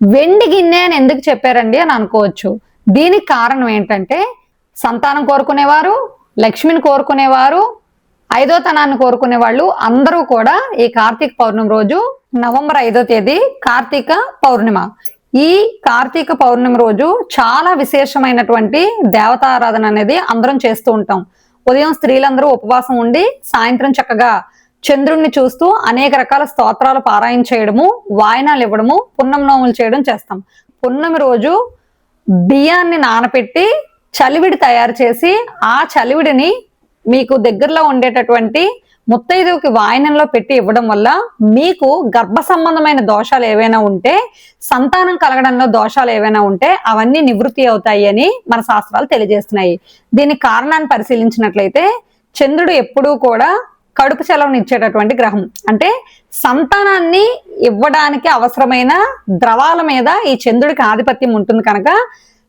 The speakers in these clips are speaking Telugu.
వెండి గిన్నె అని ఎందుకు చెప్పారండి అని అనుకోవచ్చు. దీనికి కారణం ఏంటంటే సంతానం కోరుకునేవారు లక్ష్మిని కోరుకునేవారు ఐదో తనాన్ని కోరుకునే వాళ్ళు అందరూ కూడా ఈ కార్తీక పౌర్ణమి రోజు నవంబర్ ఐదో తేదీ కార్తీక పౌర్ణిమ. ఈ కార్తీక పౌర్ణమి రోజు చాలా విశేషమైనటువంటి దేవతారాధన అనేది అందరం చేస్తూ ఉంటాం. ఉదయం స్త్రీలందరూ ఉపవాసం ఉండి సాయంత్రం చక్కగా చంద్రుణ్ణి చూస్తూ అనేక రకాల స్తోత్రాలు పారాయణ చేయడము వాయనాలు ఇవ్వడము పున్నం నోములు చేయడం చేస్తాం. పున్నమి రోజు బియ్యాన్ని నానపెట్టి చలివిడి తయారు చేసి ఆ చలివిడిని మీకు దగ్గరలో ఉండేటటువంటి ముత్తైదువుకి వాయనంలో పెట్టి ఇవ్వడం వల్ల మీకు గర్భ సంబంధమైన దోషాలు ఏవైనా ఉంటే సంతానం కలగడంలో దోషాలు ఏవైనా ఉంటే అవన్నీ నివృత్తి అవుతాయి అని మన శాస్త్రాలు తెలియజేస్తున్నాయి. దీని కారణాన్ని పరిశీలించినట్లయితే చంద్రుడు ఎప్పుడూ కూడా కడుపు చలవని ఇచ్చేటటువంటి గ్రహం. అంటే సంతానాన్ని ఇవ్వడానికి అవసరమైన ద్రవాల మీద ఈ చంద్రుడికి ఆధిపత్యం ఉంటుంది కనుక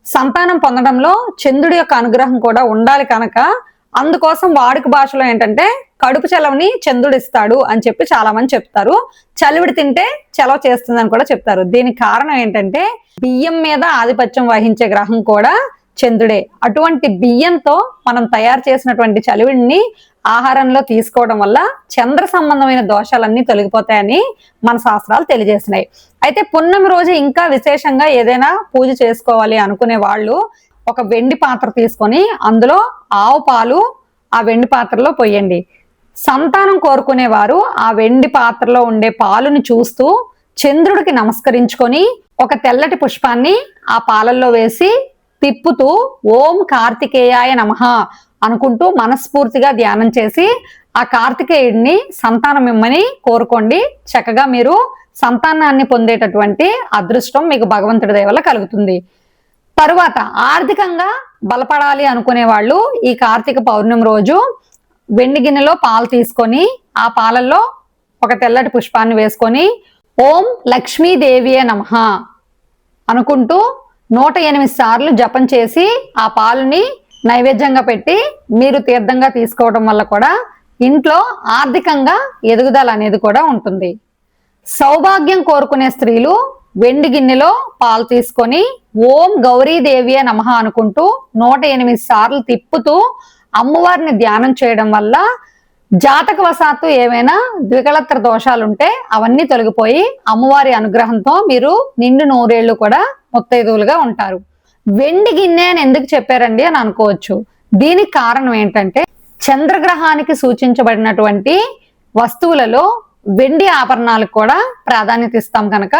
సంతానం పొందడంలో చంద్రుడి యొక్క అనుగ్రహం కూడా ఉండాలి కనుక అందుకోసం వాడుక భాషలో ఏంటంటే కడుపు చలవని చంద్రుడు ఇస్తాడు అని చెప్పి చాలా మంది చెప్తారు. చలివిడి తింటే చలవ చేస్తుందని కూడా చెప్తారు. దీనికి కారణం ఏంటంటే బియ్యం మీద ఆధిపత్యం వహించే గ్రహం కూడా చంద్రుడే. అటువంటి బియ్యంతో మనం తయారు చేసినటువంటి చలివిడిని ఆహారంలో తీసుకోవడం వల్ల చంద్ర సంబంధమైన దోషాలన్నీ తొలగిపోతాయని మన శాస్త్రాలు తెలియజేస్తున్నాయి. అయితే పున్నమి రోజు ఇంకా విశేషంగా ఏదైనా పూజ చేసుకోవాలి అనుకునే వాళ్ళు ఒక వెండి పాత్ర తీసుకొని అందులో ఆవు పాలు ఆ వెండి పాత్రలో పోయండి. సంతానం కోరుకునేవారు ఆ వెండి పాత్రలో ఉండే పాలుని చూస్తూ చంద్రుడికి నమస్కరించుకొని ఒక తెల్లటి పుష్పాన్ని ఆ పాలల్లో వేసి తిప్పుతూ ఓం కార్తికేయాయ నమః అనుకుంటూ మనస్ఫూర్తిగా ధ్యానం చేసి ఆ కార్తికేయుడిని సంతానం ఇమ్మని కోరుకోండి. చక్కగా మీరు సంతానాన్ని పొందేటటువంటి అదృష్టం మీకు భగవంతుడి దయ వల్ల కలుగుతుంది. తరువాత ఆర్థికంగా బలపడాలి అనుకునే వాళ్ళు ఈ కార్తీక పౌర్ణమి రోజు వెండి గిన్నెలో పాలు తీసుకొని ఆ పాలల్లో ఒక తెల్లటి పుష్పాన్ని వేసుకొని ఓం లక్ష్మీదేవియే నమ అనుకుంటూ నూట ఎనిమిది సార్లు జపం చేసి ఆ పాలుని నైవేద్యంగా పెట్టి మీరు తీర్థంగా తీసుకోవడం వల్ల కూడా ఇంట్లో ఆర్థికంగా ఎదుగుదల అనేది కూడా ఉంటుంది. సౌభాగ్యం కోరుకునే స్త్రీలు వెండి గిన్నెలో పాలు తీసుకొని ఓం గౌరీదేవియే నమః అనుకుంటూ నూట ఎనిమిది సార్లు తిప్పుతూ అమ్మవారిని ధ్యానం చేయడం వల్ల జాతక వశాత్తు ఏమైనా ద్వికళత్ర దోషాలుంటే అవన్నీ తొలగిపోయి అమ్మవారి అనుగ్రహంతో మీరు నిండు నూరేళ్ళు కూడా ముత్తైదువులుగా ఉంటారు. వెండి గిన్నె అని ఎందుకు చెప్పారండి అని అనుకోవచ్చు. దీనికి కారణం ఏంటంటే చంద్రగ్రహానికి సూచించబడినటువంటి వస్తువులలో వెండి ఆభరణాలకు కూడా ప్రాధాన్యత ఇస్తాం కనుక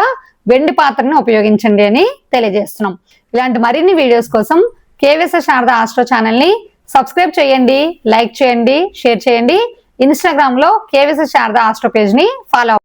వెండి పాత్రని ఉపయోగించండి అని తెలియజేస్తున్నాం. ఇలాంటి మరిన్ని వీడియోస్ కోసం కేవీఎస్ శారద ఆస్ట్రో ఛానల్ని సబ్స్క్రైబ్ చేయండి లైక్ చేయండి షేర్ చేయండి. ఇన్స్టాగ్రామ్లో కేవీఎస్ శారద ఆస్ట్రో పేజ్ని ఫాలో